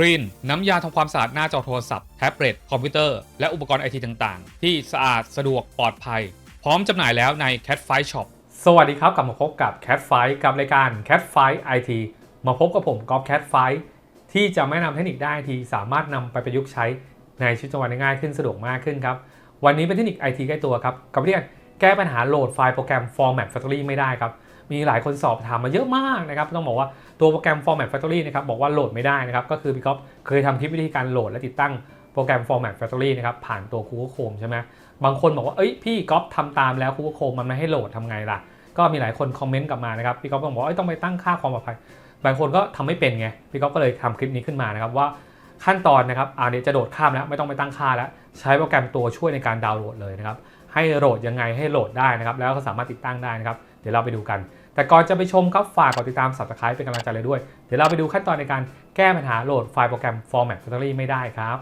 ครีนน้ำยาทำความสะอาดหน้าจอโทรศัพท์แท็บเล็ตคอมพิวเตอร์ และอุปกรณ์ไอทีต่างๆ ที่สะอาดสะดวกปลอดภัย พร้อมจำหน่ายแล้วใน Cat f i Shop สวัสดีครับกลับมาพบกับ Cat f i กับรายการ Cat Fight IT มาพบกับผมกอล์ฟ Cat f i ที่จะแนะนำเทคนิคได้ที่สามารถนำไปประยุกต์ใช้ในชีวิตประจำวันได้ง่ายขึ้นสะดวกมากขึ้นครับวันนี้เป็นเทคนิค IT ใกล้ตัวครับกับวิธีการแก้ปัญหาโหลดไฟล์โปรแกรม Format Factory ไม่ได้ครับ มีหลายคนสอบถามมาเยอะมากนะครับ ต้องบอกว่าตัวโปรแกรม Format Factory นะครับบอกว่าโหลดไม่ได้นะครับ ก็คือพี่ก๊อฟเคยทำคลิปวิธีการโหลดและติดตั้งโปรแกรม Format Factory นะครับผ่านตัว Google Chrome ใช่ไหมบางคนบอกว่าเอ้ยพี่ก๊อฟทำตามแล้ว Google Chrome มันไม่ให้โหลดทำไงล่ะ ก็มีหลายคนคอมเมนต์กลับมานะครับพี่ก๊อฟต้องบอกว่าต้องไปตั้งค่าความปลอดภัยบางคนก็ทำไม่เป็นไงพี่ก๊อฟก็เลยทำคลิปนี้ขึ้นมานะครับว่าขั้นตอนนะครับอ่าเดี๋ยจะโดดข้ามแล้วไม่ต้องไปตั้งค่าแล้ว ใช้โปรแกรมตัวช่วยในการดาวน์โหลดเลยนะครับให้โหลดยังไงให้โหลดได้นะครับ แล้วก็สามารถติดตั้งได้นะครับ เดี๋ยวเราไปดูกัน แต่ก่อนจะไปชมครับฝากกดติดตาม subscribe เป็นกำลังใจเลยด้วย เดี๋ยวเราไปดูขั้นตอนในการแก้ปัญหาโหลดไฟล์โปรแกรม Format Factory ไม่ได้ครับ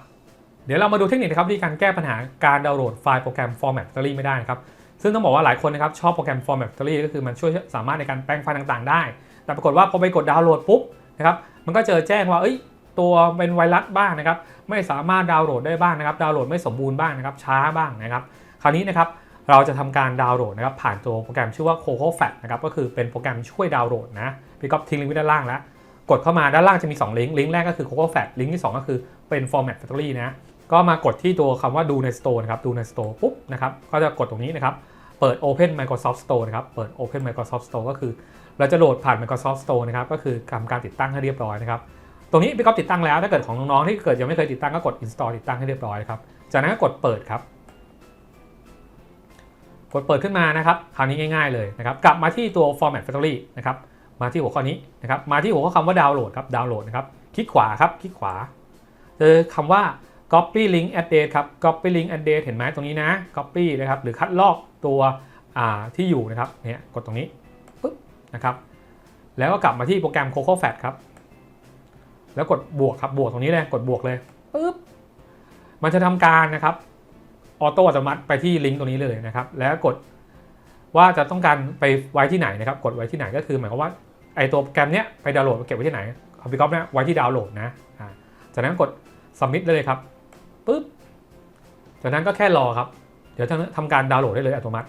เดี๋ยวเรามาดูเทคนิคนะครับที่การแก้ปัญหาการดาวน์โหลดไฟล์โปรแกรม Format Factory ไม่ได้นะครับซึ่งต้องบอกว่าหลายคนนะครับชอบโปรแกรม Format Factory ก็คือมันช่วยสามารถในการแปลงไฟล์ต่างๆ ได้ แต่ปรากฏว่าพอไปกดดาวน์โหลดปุ๊บนะครับมันก็เจอแจ้งว่าเอ้ยตัวเป็นไวรัสบ้างนะครับไม่สามารถดาวน์โหลดได้บ้างนะครับดาวน์โหลดไม่สมบูรณ์บ้างนะครับช้าบ้างนะครับคราวนี้นะครับ เราจะทำการดาวน์โหลดนะครับผ่านตัวโปรแกรมชื่อว่า Coco Fat นะครับก็คือเป็นโปรแกรมช่วยดาวน์โหลดนะพี่ก๊อฟทิ้งลิงก์ไว้ด้านล่างแล้ว กดเข้ามาด้านล่างจะมี 2 ลิงก์ลิงก์แรกก็คือ Coco Fat ลิงก์ที่ 2 ก็คือเป็น Format Factory นะก็มากดที่ตัวคำว่าดูใน Store นะครับดูใน Store ปุ๊บนะครับก็จะกดตรงนี้นะครับเปิด Open Microsoft Store นะครับเปิด Open Microsoft Store ก็คือ เราจะโหลดผ่าน Microsoft Store นะครับก็คือทำการติดตั้งให้เรียบร้อยนะครับตรงนี้พี่ก๊อฟติดตั้งแล้วถ้าเกิดของน้องๆที่เกิดยังไม่เคยติดตั้งก็กด install ติดตั้งให้เรียบร้อยครับจากนั้นก็กดเปิดครับ ดเปิดขึ้นมานะครับคราวนี้ง่ายๆเลยนะครับกลับมาที่ตัว Format Factory นะครับมาที่หัวข้อนี้นะครับมาที่หัวข้อคำว่าดาวน์โหลดครับดาวน์โหลดนะครับคลิกขวาครับคลิกขวาเจอคำว่า copy link address ครับ copy link address เห็นไหมตรงนี้นะ copy นะครับหรือคัดลอกตัวที่อยู่นะครับเนี่ยกดตรงนี้ปึ๊บนะครับแล้วก็กลับมาที่โปรแกรม Coco Fat ครับแล้วกดบวกครับบวกตรงนี้เลยกดบวกเลยปึ๊บมันจะทำการนะครับ ออโต้อัตโนมัติไปที่ลิงก์ตรงนี้เลยนะครับ แล้วกดว่าจะต้องการไปไว้ที่ไหนนะครับ กดไว้ที่ไหนก็คือหมายความว่าไอตัวโปรแกรมเนี้ยไปดาวน์โหลดเก็บไว้ที่ไหนคอมพิวเตอร์เนี่ยไว้ที่ดาวน์โหลดนะจากนั้นกด submit ได้เลยครับปึ๊บจากนั้นก็แค่รอครับ เดี๋ยวทำการดาวน์โหลดได้เลยอัตโนมัติ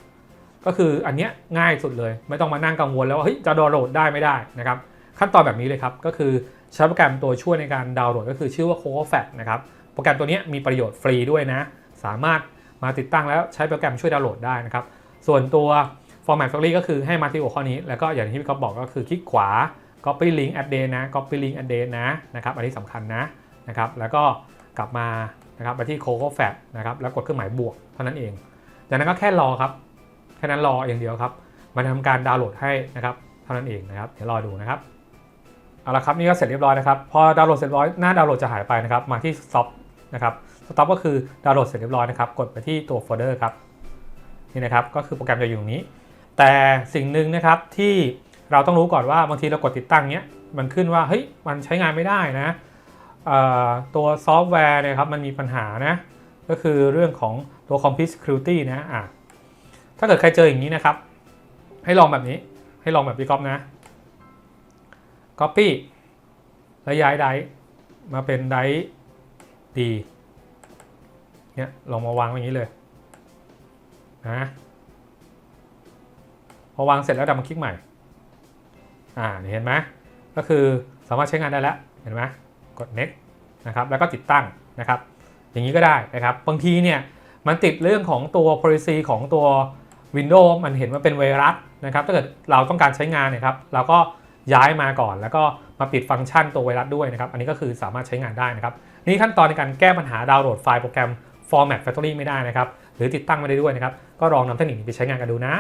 ก็คืออันเนี้ยง่ายสุดเลย ไม่ต้องมานั่งกังวลแล้วว่าเฮ้ยจะดาวน์โหลดได้ไม่ได้นะครับ ขั้นตอนแบบนี้เลยครับ ก็คือใช้โปรแกรมตัวช่วยในการดาวน์โหลด ก็คือชื่อว่า Coco Fat นะครับ โปรแกรมตัวนี้มีประโยชน์ฟรีด้วยนะ สามารถ มาติดตั้งแล้วใช้โปรแกรมช่วยดาวน์โหลดได้นะครับ ส่วนตัว Format Factory ก็คือให้มาที่หัวข้อนี้ แล้วก็อย่างที่พี่ก๊อฟบอกก็คือคลิกขวา Copy Link Address นะ Copy Link Address นะนะครับอันนี้สำคัญนะนะครับแล้วก็กลับมานะครับไปที่ Coco Fat นะครับแล้วกดเครื่องหมายบวกเท่านั้นเอง จากนั้นก็แค่รอครับแค่นั้นรออย่างเดียวครับมันทำการดาวน์โหลดให้นะครับเท่านั้นเองนะครับเดี๋ยวรอดูนะครับเอาละครับนี่ก็เสร็จเรียบร้อยนะครับพอดาวน์โหลดเสร็จเรียบร้อยหน้าดาวน์โหลดจะหายไปนะครับมาที่ Stop นะครับ Stop ก็คือดาวน์โหลดเสร็จเรียบร้อยนะครับ กดไปที่ตัวโฟลเดอร์ครับ นี่นะครับ ก็คือโปรแกรมจะอยู่ตรงนี้ แต่สิ่งหนึ่งนะครับที่เราต้องรู้ก่อนว่าบางทีเรากดติดตั้งเนี้ย มันขึ้นว่า เฮ้ย มันใช้งานไม่ได้นะตัวซอฟต์แวร์เนี่ยครับ มันมีปัญหานะ ก็คือเรื่องของตัว Complete Security นะอะถ้าเกิดใครเจออย่างนี้นะครับ ให้ลองแบบนี้ ให้ลองแบบพี่ก๊อฟนะ Copy แล้วย้ายไดมาเป็นไดดี เนี่ยลองมาวางอย่างนี้เลยนะพอวางเสร็จแล้วดับมาคลิกใหม่ อ่านี่เห็นไหมก็คือสามารถใช้งานได้แล้วเห็นไหมกด next นะครับแล้วก็ติดตั้งนะครับ อย่างนี้ก็ได้นะครับ บางทีเนี่ยมันติดเรื่องของตัว policy ของตัว Windows มันเห็นว่าเป็นไวรัสนะครับ ถ้าเกิดเราต้องการใช้งานเนี่ยครับ เราก็ย้ายมาก่อน แล้วก็มาปิดฟังก์ชันตัวไวรัสด้วยนะครับ อันนี้ก็คือสามารถใช้งานได้นะครับ นี่ขั้นตอนในการแก้ปัญหาดาวน์โหลดไฟล์โปรแกรม Format Factory ไม่ได้นะครับ หรือติดตั้งไม่ได้ด้วยนะครับ ก็ลองนำเทคนิคนี้ไปใช้งานกันดูนะ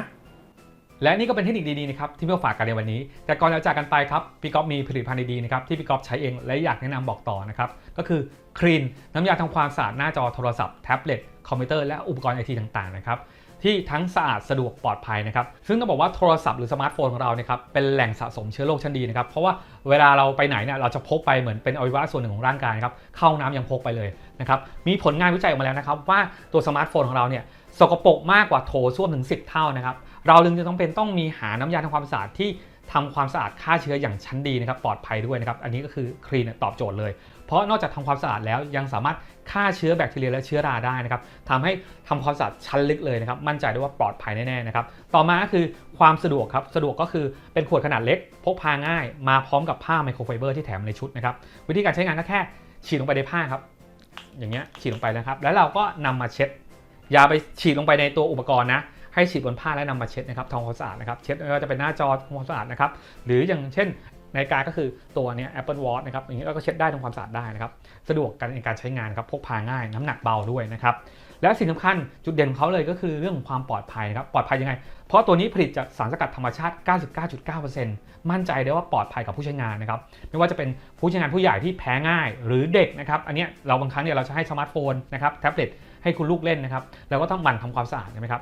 และนี่ก็เป็นเทคนิคดีๆนะครับที่เพื่อฝากกันในวันนี้ แต่ก่อนจะจากกันไปครับพี่ก๊อฟมีผลิตภัณฑ์ดีๆนะครับที่พี่ก๊อฟใช้เองและอยากแนะนำบอกต่อนะครับก็คือครีนน้ำยาทำความสะอาดหน้าจอโทรศัพท์แท็บเล็ตคอมพิวเตอร์และอุปกรณ์ไอทีต่างๆนะครับ ที่ทั้งสะอาดสะดวกปลอดภัยนะครับซึ่งต้องบอกว่าโทรศัพท์หรือสมาร์ทโฟนของเราเนี่ยครับเป็นแหล่งสะสมเชื้อโรคชั้นดีนะครับเพราะว่าเวลาเราไปไหนเนี่ยเราจะพกไปเหมือนเป็นอวัยวะส่วนหนึ่งของร่างกายครับเข้าห้องน้ำยังพกไปเลยนะครับมีผลงานวิจัยออกมาแล้วนะครับว่าตัวสมาร์ทโฟนของเราเนี่ยสกปรกมากกว่าโถส้วมถึง 10 เท่านะครับเราจึงจะต้องเป็นต้องมีหาน้ำยาทำความสะอาดที่ทำความสะอาดฆ่าเชื้ออย่างชั้นดีนะครับปลอดภัยด้วยนะครับอันนี้ก็คือคลีนตอบโจทย์เลย เพราะนอกจากทำความสะอาดแล้วยังสามารถฆ่าเชื้อแบคทีเรียและเชื้อราได้นะครับทำให้ทำความสะอาดชั้นลึกเลยนะครับ มั่นใจได้ว่าปลอดภัยแน่ๆนะครับ ต่อมาก็คือความสะดวกครับ สะดวกก็คือเป็นขวดขนาดเล็ก พกพาง่าย มาพร้อมกับผ้าไมโครไฟเบอร์ที่แถมในชุดนะครับ วิธีการใช้งานก็แค่ฉีดลงไปในผ้าครับ อย่างเงี้ยฉีดลงไปนะครับ แล้วเราก็นำมาเช็ด อย่าไปฉีดลงไปในตัวอุปกรณ์นะให้ฉีดบนผ้าและนำมาเช็ดนะครับทำความสะอาดนะครับ เช็ดไม่ว่าจะเป็นหน้าจอทำความสะอาดนะครับ หรืออย่างเช่น นาฬิกาก็คือตัวนี้ Apple Watch นะครับอย่างนี้เราก็เช็ดได้ทำความสะอาดได้นะครับสะดวกกันในการใช้งานครับพกพาง่ายน้ำหนักเบาด้วยนะครับและสิ่งสำคัญจุดเด่นของเขาเลยก็คือเรื่องของความปลอดภัยนะครับปลอดภัยยังไง เพราะตัวนี้ผลิตจากสารสกัดธรรมชาติ 99.9%มั่นใจได้ว่าปลอดภัยกับผู้ใช้งานนะครับไม่ว่าจะเป็นผู้ใช้งานผู้ใหญ่ที่แพ้ง่ายหรือเด็กนะครับอันนี้เราบางครั้งเนี่ยเราจะให้สมาร์ทโฟนนะครับแท็บเล็ตให้คุณลูกเล่นนะครับเราก็ต้องหมั่นทำความสะอาดใช่ไหมครับ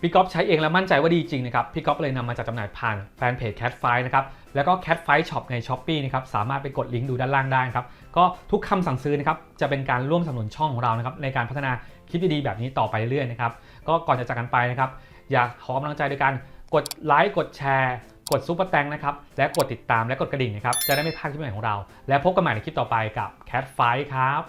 พี่ก๊อฟใช้เองแล้วมั่นใจว่าดีจริงนะครับ พี่ก๊อฟเลยนำมาจัดจำหน่ายผ่านแฟนเพจ Cat f i นะครับ แล้วก็ Cat f i Shop ใน s h อ p e e นะครับ สามารถไปกดลิงก์ดูด้านล่างได้นะครับ ก็ทุกคำสั่งซื้อนะครับ จะเป็นการร่วมสนับสนุนช่องของเรานะครับในการพัฒนาคลิปดีๆแบบนี้ต่อไปเรื่อยๆนะครับ ก็ก่อนจะจากกันไปนะครับ อยากขอกำลังใจโดยการกดไลค์กดแชร์ กดซุปเปอร์แตงนะครับ และกดติดตามและกดกระดิ่งนะครับ จะได้ไม่พลาดคลิปใหม่ของเรา และพบกันใหม่ในคลิปต่อไปกับ Cat f i ครับ